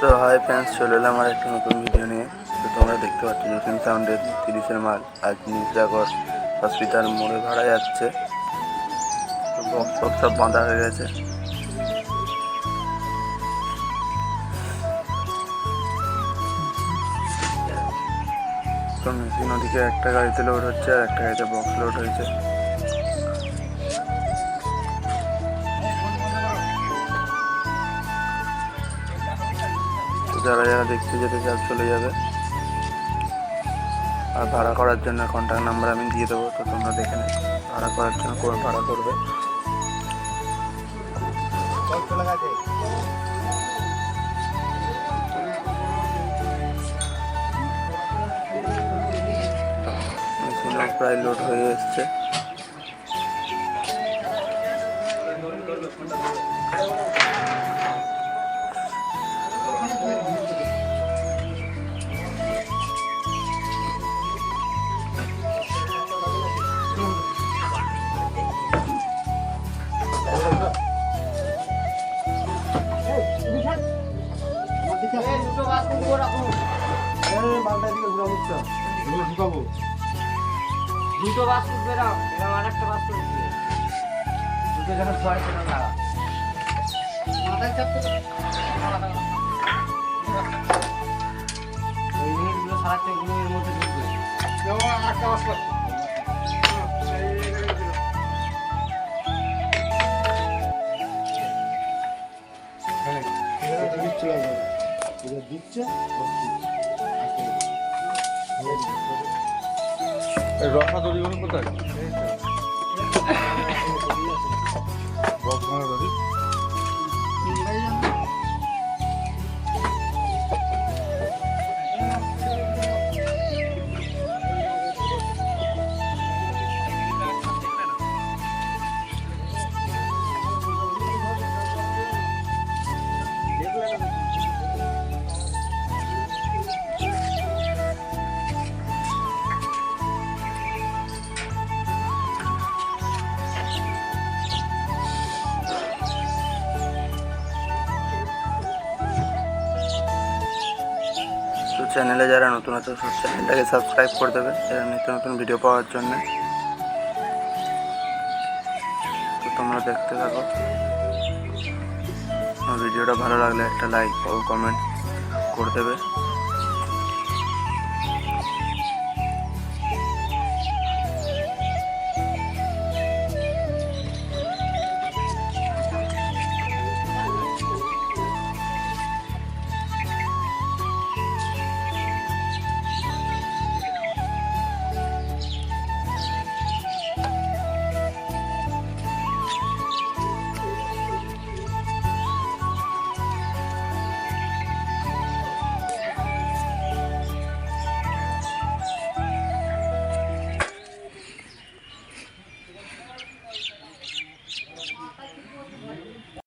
তো hi friends চলে এলাম আমার একটা নতুন ভিডিও নিয়ে। তো তোমরা দেখতে পাচ্ছ জসিম সাউন্ডের তিরিশের মাল আজ নিউজনগর হসপিটাল মোড়ে ভাড়া যাচ্ছে। তো বক্স ফক্স সব বাঁধা হয়ে গেছে। তো মেশিন একটা গাড়িতে লোড হচ্ছে আর একটা গাড়িতে বক্স লোড হয়েছে। যারা যারা দেখতে যেতে চান চলে যাবে। আর ভাড়া করার জন্য কন্ট্যাক্ট নাম্বার আমি দিয়ে দেবো, তো তোমরা দেখে নেবে ভাড়া করার জন্য ভাড়া করবে। প্রায় লোড হয়ে এসছে। দুটো বাস উঠবে না এরকম আর একটা বাস উঠবে দুটো যেন ছয় সেরকম লাগা মাথায় চাপ তো ওই ইউনিটগুলো সারাচ্ছে ওগুলো এর মধ্যে ঢুকবে রসা তৈরি করুন কোথায়? বক্সখানা তৈরি চ্যানেলে যারা নতুন আছে চ্যানেলটাকে সাবস্ক্রাইব করে দেবে নিত্য নতুন ভিডিও পাওয়ার জন্য। তো তোমরা দেখতে থাকো। ভিডিওটা ভালো লাগলে একটা লাইক ও কমেন্ট করে দেবে।